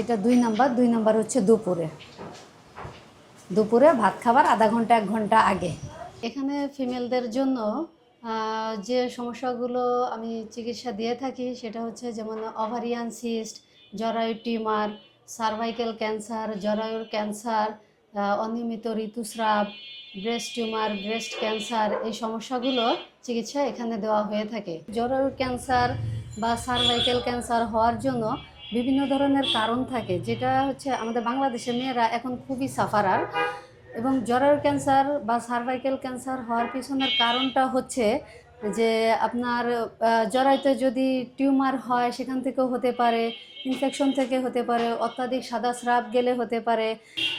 এটা দুই নাম্বার দুই নাম্বার হচ্ছে দুপুরে। দুপুরে ভাত খাবার আধা ঘণ্টা, এক ঘণ্টা আগে। এখানে ফিমেলদের জন্য যে সমস্যাগুলো আমি চিকিৎসা দিয়ে থাকি, সেটা হচ্ছে যেমন ওভারিয়ান সিস্ট জরায়ু টিউমার, সার্ভাইকেল ক্যান্সার, জরায়ুর ক্যান্সার অনিয়মিত ঋতুস্রাব, ব্রেস্ট টিউমার, ব্রেস্ট ক্যান্সার, এই সমস্যাগুলো চিকিৎসা এখানে দেওয়া হয়ে থাকে। জরায়ুর ক্যান্সার বা সার্ভাইকেল ক্যান্সার হওয়ার জন্য বিভিন্ন ধরনের কারণ থাকে যেটা হচ্ছে আমাদের বাংলাদেশের মেয়েরা এখন খুবই সাফারার এবং জরায়ুর ক্যান্সার বা সার্ভাইকেল ক্যান্সার হওয়ার পিছনের কারণটা হচ্ছে যে আপনার আহ, জরায়ুতে যদি টিউমার হয় সেখান থেকেও হতে পারে ইনফেকশন থেকে হতে পারে অত্যাধিক সাদা স্রাব গেলে হতে পারে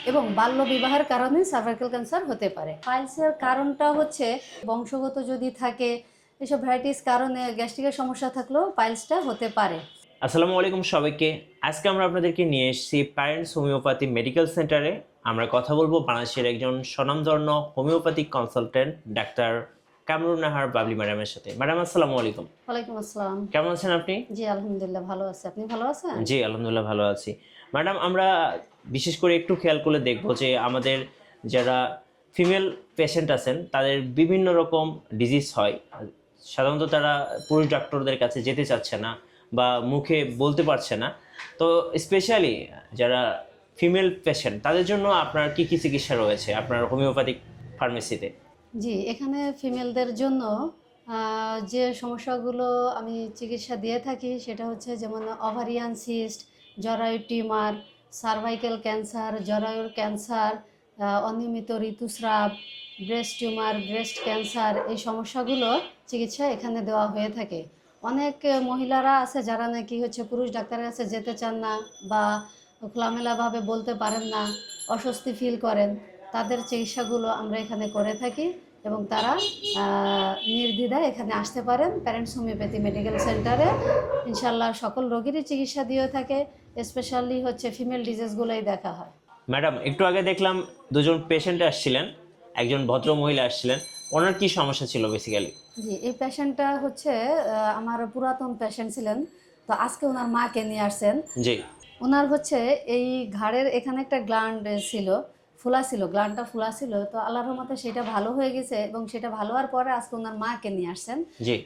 এবং বাল্য বিবাহের কারণে সার্ভাইকেল ক্যান্সার হতে পারে। পাইলসের কারণটা হচ্ছে বংশগত যদি থাকে এসব ভ্যারাইটিস কারণে গ্যাস্ট্রিকের সমস্যা থাকলেও পাইলসটা হতে পারে। আসসালামু আলাইকুম সবাইকে। আজকে আমরা আপনাদেরকে নিয়ে এসেছি প্যারেন্টস হোমিওপ্যাথি মেডিকেল সেন্টারে আমরা কথা বলব বাংলাদেশের একজন স্বনামধন্য homeopathic consultant doctor Kamrun Nahar Babli ম্যাডামের সাথে। ম্যাডাম আসসালামু আলাইকুম। ওয়ালাইকুম আসসালাম। কেমন আছেন আপনি? জি আলহামদুলিল্লাহ ভালো আছে। আপনি ভালো আছেন? জি আলহামদুলিল্লাহ ভালো আছি। ম্যাডাম আমরা বিশেষ করে একটু খেয়াল করে দেখব যে আমাদের যারা ফিমেল পেশেন্ট আছেন তাদের বিভিন্ন রকম ডিজিজ হয়। সাধারণত তারা পুরুষ ডাক্তারদের কাছে যেতে চাচ্ছে না। বা মুখে বলতে পারছে না। তো স্পেশালি যারা ফিমেল পেশেন্ট তাদের জন্য আপনার কি কি চিকিৎসা রয়েছে আপনার হোমিওপ্যাথিক ফার্মেসিতে জি, এখানে ফিমেলদের জন্য যে সমস্যাগুলো আমি চিকিৎসা দিয়ে থাকি সেটা হচ্ছে যেমন ওভারিয়ান সিস্ট জরায়ু টিউমার সার্ভাইকেল ক্যান্সার জরায়ুর ক্যান্সার অনিয়মিত ঋতুস্রাব ব্রেস্ট টিউমার ব্রেস্ট ক্যান্সার এই সমস্যাগুলো চিকিৎসা এখানে দেওয়া হয়ে থাকে। অনেক মহিলারা আছে যারা নাকি হচ্ছে পুরুষ ডাক্তারের কাছে যেতে চান না বা খোলামেলাভাবে বলতে পারেন না, অস্বস্তি ফিল করেন। তাদের চিকিৎসাগুলো আমরা এখানে করে থাকি এবং তারা নির্দ্বিধায় এখানে আসতে পারেন প্যারেন্টস হোমিওপ্যাথি মেডিকেল সেন্টারে ইনশাল্লাহ সকল রোগীরই চিকিৎসা দিয়ে থাকে স্পেশালি হচ্ছে ফিমেল ডিজিজগুলোই দেখা হয়। ম্যাডাম একটু আগে দেখলাম দুজন পেশেন্ট আসছিলেন, একজন ভদ্র মহিলা আসছিলেন। ওনার কি সমস্যা ছিল বেসিক্যালি জি এই পেশেন্টটা হচ্ছে আমার পুরাতন পেশেন্ট ছিলেন। তো আজকে ওনার মাকে নিয়ে আসছেন। জি। ওনার হচ্ছে এই ঘাড়ের এখানে একটা গ্ল্যান্ড ছিল। ফোলা ছিল গ্ল্যান্ডটা ফোলা ছিল তো আল্লাহর রহমতে সেটা ভালো হয়ে গেছে এবং সেটা ভালো হওয়ার পরে আজকে ওনার মাকে নিয়ে আসছেন।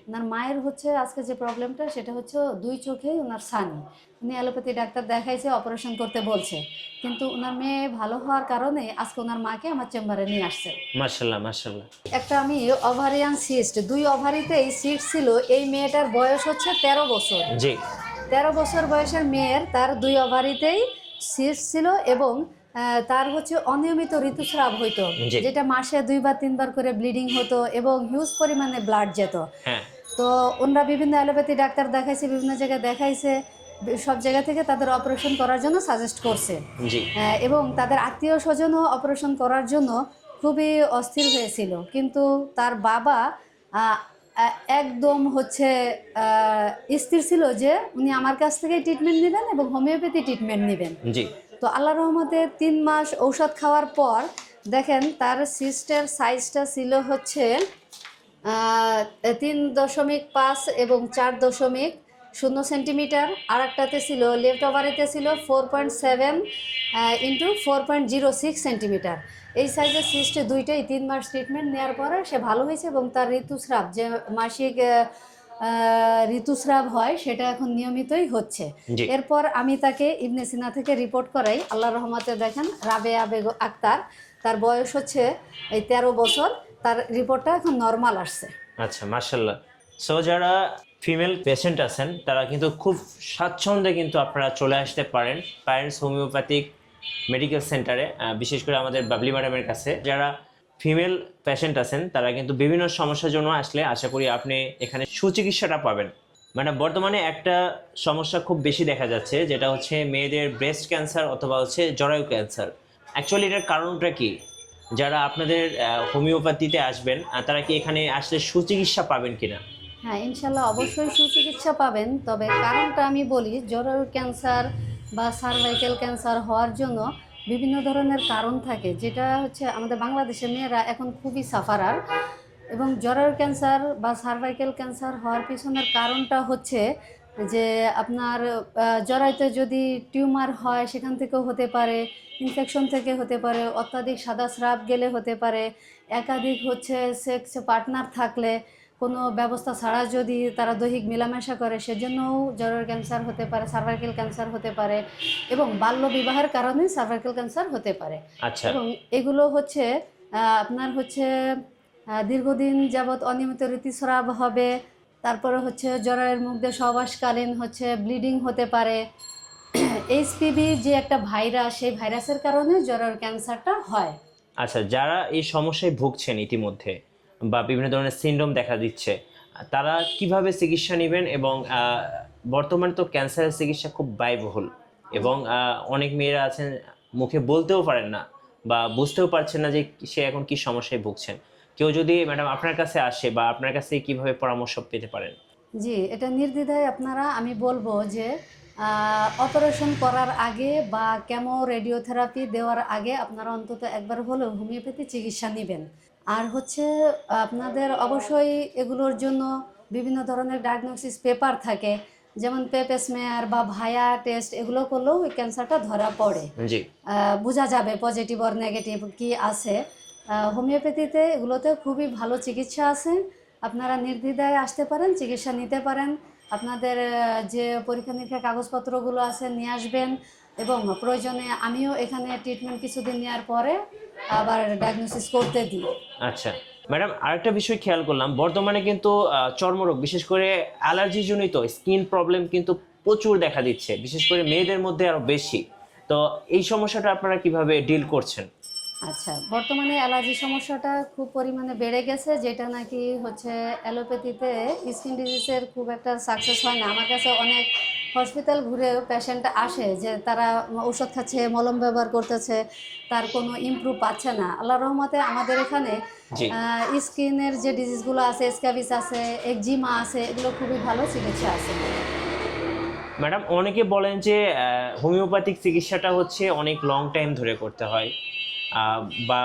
ওনার মায়ের হচ্ছে আজকে যে প্রবলেমটা সেটা হচ্ছে দুই চোখেই ওনার সানি। উনি অ্যালোপ্যাথি ডাক্তার দেখাইছে অপারেশন করতে বলছে। কিন্তু ওনার মেয়ে ভালো হওয়ার কারণে আজকে ওনার মাকে আমার চেম্বারে নিয়ে আসছে। মার্শাল্লাহ মার্শাল্লাহ একটা আমি ওভারিয়ান সিস্ট দুই ওভারিতেই সিস্ট ছিল এই মেয়েটার বয়স হচ্ছে তেরো বছর। জি। তেরো বছর বয়সের মেয়ের তার দুই ওভারিতেই সিস্ট ছিল এবং তার হচ্ছে অনিয়মিত ঋতুস্রাব হইতো যেটা মাসে দুইবার তিনবার করে ব্লিডিং হতো এবং হিউজ পরিমাণে ব্লাড যেত। হ্যাঁ। তো ওনারা বিভিন্ন অ্যালোপ্যাথি ডাক্তার দেখাইছে বিভিন্ন জায়গায় দেখাইছে সব জায়গা থেকে তাদের অপারেশন করার জন্য সাজেস্ট করছে। এবং তাদের আত্মীয় স্বজনও অপারেশন করার জন্য খুবই অস্থির হয়েছিল। কিন্তু তার বাবা একদম হচ্ছে স্থির ছিল যে উনি আমার কাছ থেকে ট্রিটমেন্ট নেবেন এবং হোমিওপ্যাথি ট্রিটমেন্ট নেবেন। জি। তো আল্লাহ রহমতে তিন মাস ঔষধ খাওয়ার পর দেখেন তার সিস্টের সাইজটা ছিল হচ্ছে তিন দশমিক পাঁচ এবং চার দশমিক শূন্য সেন্টিমিটার। আর একটাতে ছিল, লেফট ওভারেতে ছিল four point seven into four point zero six centimetre. এই সাইজের সিস্টে দুইটাই তিন মাস ট্রিটমেন্ট নেওয়ার পরে সে ভালো হয়েছে এবং তার ঋতুস্রাব যে মাসিক ঋতুস্রাব হয় সেটা এখন নিয়মিতই হচ্ছে। এরপর আমি তাকে ইবনে সিনা থেকে রিপোর্ট করাই। আল্লাহ রহমতে দেখেন রাবে বেগ আক্তার তার বয়স হচ্ছে এই তেরো বছর তার রিপোর্টটা এখন নর্মাল আসছে। আচ্ছা মার্শাল্লাহ সো যারা ফিমেল পেশেন্ট আছেন তারা কিন্তু খুব স্বাচ্ছন্দ্যে কিন্তু আপনারা চলে আসতে পারেন প্যারেন্টস হোমিওপ্যাথিক মেডিকেল সেন্টারে বিশেষ করে আমাদের বাবলি ম্যাডামের কাছে। যারা ফিমেল পেশেন্ট আছেন, তারা কিন্তু বিভিন্ন সমস্যার জন্য আসলে আশা করি আপনি এখানে সুচিকিৎসাটা পাবেন। মানে বর্তমানে একটা সমস্যা খুব বেশি দেখা যাচ্ছে, যেটা হচ্ছে মেয়েদের ব্রেস্ট ক্যান্সার অথবা হচ্ছে জরায়ু ক্যান্সার অ্যাকচুয়ালি এটার কারণটা কি? যারা আপনাদের হোমিওপ্যাথিতে আসবেন তারা কি এখানে আসলে সুচিকিৎসা পাবেন কিনা? হ্যাঁ ইনশাল্লাহ অবশ্যই সুচিকিৎসা পাবেন, তবে কারণটা আমি বলি, জরায়ু ক্যান্সার বা সার্ভাইকেল ক্যান্সার হওয়ার জন্য বিভিন্ন ধরনের কারণ থাকে যেটা হচ্ছে আমাদের বাংলাদেশের মেয়েরা এখন খুবই সাফারার এবং জরায়ু ক্যান্সার বা সার্ভাইকেল ক্যান্সার হওয়ার পিছনের কারণটা হচ্ছে যে আপনার আহ, জরায়ুতে যদি টিউমার হয় সেখান থেকেও হতে পারে ইনফেকশন থেকে হতে পারে অত্যাধিক সাদা স্রাব গেলে হতে পারে একাধিক হচ্ছে সেক্স পার্টনার থাকলে কোনো ব্যবস্থা ছাড়া যদি তারা দৈহিক মেলামেশা করে সেজন্যও জরায়ুর ক্যান্সার হতে পারে সার্ভাইকেল ক্যান্সার হতে পারে এবং বাল্য বিবাহের কারণে সার্ভাইকেল ক্যান্সার হতে পারে। আচ্ছা। এবং এগুলো হচ্ছে আপনার হচ্ছে দীর্ঘদিন যাবৎ অনিয়মিত ঋতুস্রাব হবে তারপরে হচ্ছে জরায়ের মধ্যে সহবাসকালীন হচ্ছে ব্লিডিং হতে পারে। এইচপিভি যে একটা ভাইরাস সেই ভাইরাসের কারণে জরায়ুর ক্যান্সারটা হয়। আচ্ছা যারা এই সমস্যায় ভুগছেন ইতিমধ্যে বা বিভিন্ন ধরনের সিন্ড্রোম দেখা দিচ্ছে। তারা কীভাবে চিকিৎসা নেবেন এবং বর্তমানে তো ক্যান্সারের চিকিৎসা খুব ব্যয়বহুল এবং অনেক মেয়েরা আছেন, মুখে বলতেও পারেন না বা বুঝতেও পারছেন না যে সে এখন কি সমস্যায় ভুগছেন। কেউ যদি ম্যাডাম আপনার কাছে আসে বা আপনার কাছে কীভাবে পরামর্শ পেতে পারেন? জি, এটা নির্দ্বিধায় আপনারা, আমি বলব যে অপারেশন করার আগে বা কেমো রেডিওথেরাপি দেওয়ার আগে আপনারা অন্তত একবার হলেও হোমিওপ্যাথি চিকিৎসা নেবেন। আর হচ্ছে আপনাদের অবশ্যই এগুলোর জন্য বিভিন্ন ধরনের ডায়াগনোসিস পেপার থাকে। যেমন পেপেসমেয়ার বা ভায়া টেস্ট এগুলো করলেও ওই ক্যান্সারটা ধরা পড়ে। বোঝা যাবে পজিটিভ অর নেগেটিভ কি আছে। হোমিওপ্যাথিতে এগুলোতে খুবই ভালো চিকিৎসা আছে। আপনারা নির্দ্বিধায় আসতে পারেন চিকিৎসা নিতে পারেন। আপনাদের যে পরীক্ষা নিরীক্ষা কাগজপত্রগুলো আছে নিয়ে আসবেন। এবং প্রয়োজনে আমিও এখানে ট্রিটমেন্ট কিছুদিন নেওয়ার পরে আবার ডায়াগনোসিস করতে দিই। আচ্ছা। ম্যাডাম আরেকটা বিষয় খেয়াল করলাম বর্তমানে কিন্তু চর্মরোগ বিশেষ করে অ্যালার্জি জনিত স্কিন প্রবলেম কিন্তু প্রচুর দেখা দিচ্ছে বিশেষ করে মেয়েদের মধ্যে আরও বেশি। তো এই সমস্যাটা আপনারা কীভাবে ডিল করছেন? আচ্ছা বর্তমানে অ্যালার্জি সমস্যাটা খুব পরিমাণে বেড়ে গেছে যেটা নাকি হচ্ছে অ্যালোপ্যাথিতে স্কিন ডিজিজের খুব একটা সাকসেস হয় না। আমার কাছে অনেক হসপিটাল ঘুরে পেশেন্ট আসে যে তারা ওষুধ খাচ্ছে মলম ব্যবহার করতেছে তার কোনো ইমপ্রুভ পাচ্ছে না। আল্লাহ রহমতে আমাদের এখানে স্কিনের যে ডিজিজগুলো আছে স্ক্যাবিস আছে একজিমা আছে এগুলো খুবই ভালো চিকিৎসা আছে। ম্যাডাম অনেকে বলেন যে হোমিওপ্যাথিক চিকিৎসাটা হচ্ছে অনেক লং টাইম ধরে করতে হয়। বা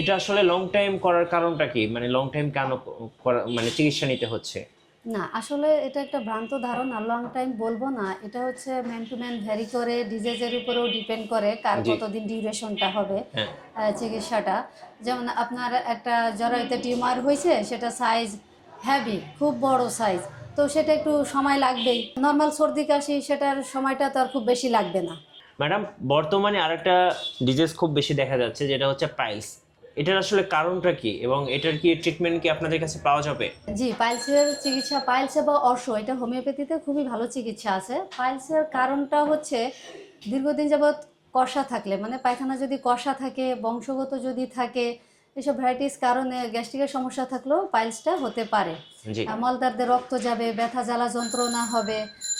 এটা আসলে লং টাইম করার কারণটা কি? মানে লং টাইম কেন মানে চিকিৎসা নিতে হচ্ছে? না আসলে এটা একটা ভ্রান্ত ধারণা লং টাইম বলব না। এটা হচ্ছে ম্যান টু ম্যান ভ্যারি করে ডিজিজের উপরেও ডিপেন্ড করে কার। কতদিন ডিউরেশনটা হবে হ্যাঁ। চিকিৎসাটা। যেমন আপনার একটা জরায়ুতে টিউমার হয়েছে সেটা সাইজ হ্যাভি খুব বড় সাইজ তো সেটা একটু সময় লাগবেই। নর্মাল সর্দি কাশি সেটার সময়টা তো আর খুব বেশি লাগবে না। ম্যাডাম বর্তমানে আরেকটা ডিজিজ খুব বেশি দেখা যাচ্ছে যেটা হচ্ছে পাইলস এটার আসলে কারণটা কি? এবং এটার কি ট্রিটমেন্ট কি আপনাদের কাছে পাওয়া যাবে? জি পাইলসের চিকিৎসা পাইলসে বা অর্শ এটা হোমিওপ্যাথিতে খুবই ভালো চিকিৎসা আছে। পাইলসের কারণটা হচ্ছে দীর্ঘদিন যাবৎ কষা থাকলে মানে পায়খানা যদি কষা থাকে বংশগত যদি থাকে এসব ভ্যারাইটিস কারণে গ্যাস্ট্রিকের সমস্যা থাকলেও পাইলসটা হতে পারে। মলদ্বারতে রক্ত যাবে ব্যথা জ্বালা যন্ত্রণা হবে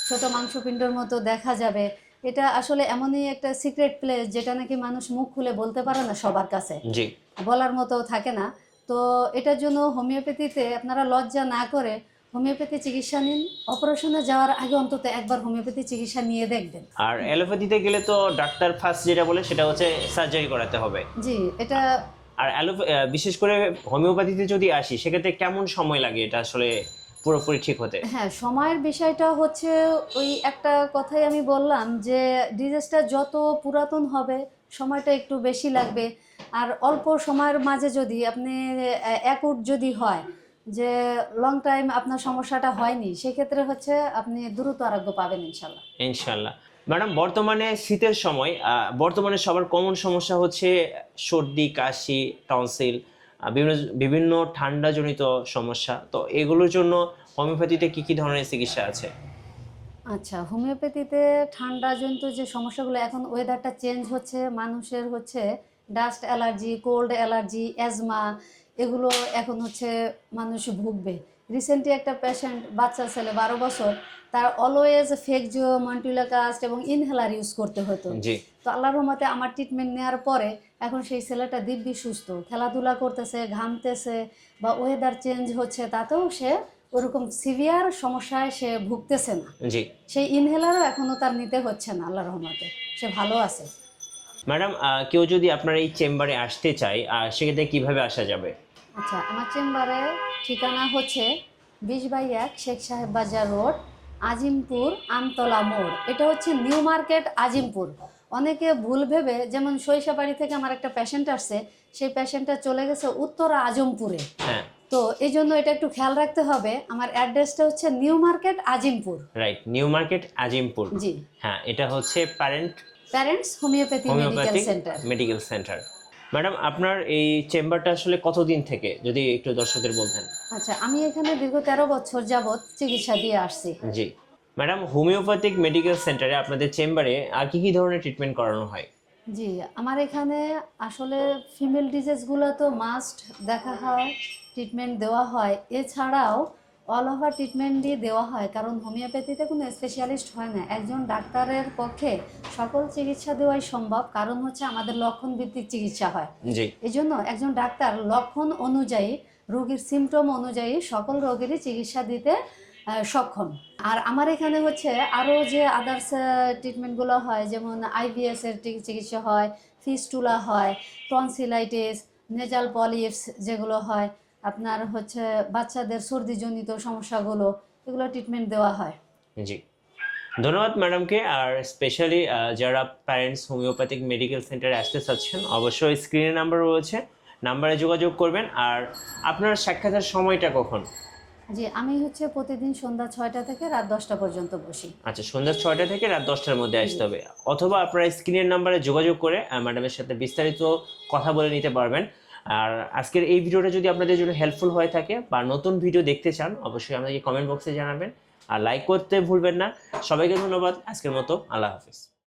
ছোট মাংসপিণ্ডর মতো দেখা যাবে। এটা আসলে এমনই একটা সিক্রেট প্লেস যেটা নাকি মানুষ মুখ খুলে বলতে পারে না সবার কাছে। জি। বলার মতো থাকে না। তো এটার জন্য হোমিওপ্যাথিতে আপনারা লজ্জা না করে হোমিওপ্যাথি চিকিৎসা নিন। অপারেশনে যাওয়ার আগে অন্তত একবার হোমিওপ্যাথি চিকিৎসা নিয়ে দেখবেন। আর অ্যালোপ্যাথিতে গেলে তো ডাক্তার ফার্স্ট যেটা বলে সেটা হচ্ছে সার্জারি করাতে হবে। জি এটা আর বিশেষ করে হোমিওপ্যাথিতে যদি আসি সেক্ষেত্রে কেমন সময় লাগে এটা আসলে পুরোপুরি ঠিক হতে? হ্যাঁ সময়ের বিষয়টা হচ্ছে ওই একটা কথাই আমি বললাম যে ডিজিজটা যত পুরাতন হবে সময়টা একটু বেশি লাগবে। আর অল্প সময়ের মাঝে যদি আপনি অ্যাকুট যদি হয় যে লং টাইম আপনার সমস্যাটা হয়নি সেক্ষেত্রে হচ্ছে আপনি দ্রুত আরোগ্য পাবেন ইনশাল্লাহ। ইনশাল্লাহ। ম্যাডাম বর্তমানে শীতের সময় বর্তমানে সবার কমন সমস্যা হচ্ছে সর্দি কাশি টনসিল বিভিন্ন বিভিন্ন ঠান্ডাজনিত সমস্যা। তো এগুলোর জন্য হোমিওপ্যাথিতে কি কি ধরনের চিকিৎসা আছে? আচ্ছা হোমিওপ্যাথিতে ঠান্ডাজনিত যে সমস্যাগুলো এখন ওয়েদারটা চেঞ্জ হচ্ছে মানুষের হচ্ছে dust allergy cold allergy asthma এগুলো এখন হচ্ছে মানুষ ভুগবে। রিসেন্টলি একটা পেশেন্ট বাচ্চা ছেলে বারো বছর তার অলওয়েজ ফেকজিও মন্টুলাকাস্ট এবং ইনহেলার ইউজ করতে হতো। তো আল্লাহর রহমতে আমার ট্রিটমেন্ট নেওয়ার পরে এখন সেই ছেলেটা দিব্যি সুস্থ। খেলাধুলা করতেছে ঘামতেছে বা ওয়েদার চেঞ্জ হচ্ছে তাতেও সে ওরকম সিভিয়ার সমস্যায় সে ভুগতেছে না। সেই ইনহেলারও এখনও তার নিতে হচ্ছে না আল্লাহ রহমতে। সে ভালো আছে। ম্যাডাম কেউ যদি আপনার এই চেম্বারে আসতে চায় সেক্ষেত্রে কীভাবে আসা যাবে? আচ্ছা আমার চেম্বারে ঠিকানা হচ্ছে বিশ বাই এক শেখ সাহেব বাজার রোড আজিমপুর আমতলা মোড়। এটা হচ্ছে নিউ মার্কেট আজিমপুর। অনেকে ভুল ভেবে যেমন সরিষাবাড়ি থেকে আমার একটা পেশেন্ট আসছে সেই পেশেন্টটা চলে গেছে উত্তরা আজমপুরে। হ্যাঁ। তো এই জন্য এটা একটু খেয়াল রাখতে হবে আমার অ্যাড্রেসটা হচ্ছে new market Azimpur. Right new market Azimpur. জি। হ্যাঁ এটা হচ্ছে parent parents homeopathy medical centre medical centre madam আপনার এই চেম্বারটা আসলে কতদিন থেকে? যদি একটু দর্শকদের বলতেন। আচ্ছা আমি এখানে দীর্ঘ তেরো বছর যাবৎ চিকিৎসা দিয়ে আসছি। জি। ম্যাডাম হোমিওপ্যাথিক মেডিকেল সেন্টারে আপনাদের চেম্বারে আর কি কি ধরনের ট্রিটমেন্ট করানো হয়? জি আমার এখানে আসলে ফিমেল ডিজিজগুলো তো মাস্ট দেখা হয় ট্রিটমেন্ট দেওয়া হয়। এছাড়াও অল ওভার ট্রিটমেন্টই দেওয়া হয় কারণ হোমিওপ্যাথিতে কোনো স্পেশালিস্ট হয় না। একজন ডাক্তারের পক্ষে সকল চিকিৎসা দেওয়াই সম্ভব কারণ হচ্ছে আমাদের লক্ষণ ভিত্তিক চিকিৎসা হয়। এই জন্য একজন ডাক্তার লক্ষণ অনুযায়ী রোগীর সিমটম অনুযায়ী সকল রোগেরই চিকিৎসা দিতে সক্ষম। আর আমার এখানে হচ্ছে আরও যে আদার্স ট্রিটমেন্টগুলো হয় যেমন আইবিএস এর টি- চিকিৎসা হয় ফিস্টুলা হয় টনসিলাইটিস নেজাল পলিপস যেগুলো হয় আপনার হচ্ছে বাচ্চাদের সর্দিজনিত সমস্যাগুলো এগুলো ট্রিটমেন্ট দেওয়া হয়। জি। ধন্যবাদ ম্যাডামকে আর স্পেশালি যারা প্যারেন্টস হোমিওপ্যাথিক মেডিকেল সেন্টারে আসতে চাচ্ছেন অবশ্যই স্ক্রিনে নাম্বার রয়েছে নাম্বারে যোগাযোগ করবেন। আর আপনার সাক্ষাতের সময়টা কখন? জি আমি হচ্ছে প্রতিদিন সন্ধ্যা ছয়টা থেকে রাত দশটা পর্যন্ত বসি। আচ্ছা সন্ধ্যা ছয়টা থেকে রাত দশটার মধ্যে আসতে হবে। অথবা আপনারা স্ক্রিনের নাম্বারে যোগাযোগ করে ম্যাডামের সাথে বিস্তারিত কথা বলে নিতে পারবেন। আর আজকের এই ভিডিওটা যদি আপনাদের জন্য হেল্পফুল হয়ে থাকে বা নতুন ভিডিও দেখতে চান, অবশ্যই আমাদেরকে কমেন্ট বক্সে জানাবেন। আর লাইক করতে ভুলবেন না। সবাইকে ধন্যবাদ। আজকের মতো আল্লাহ হাফিজ।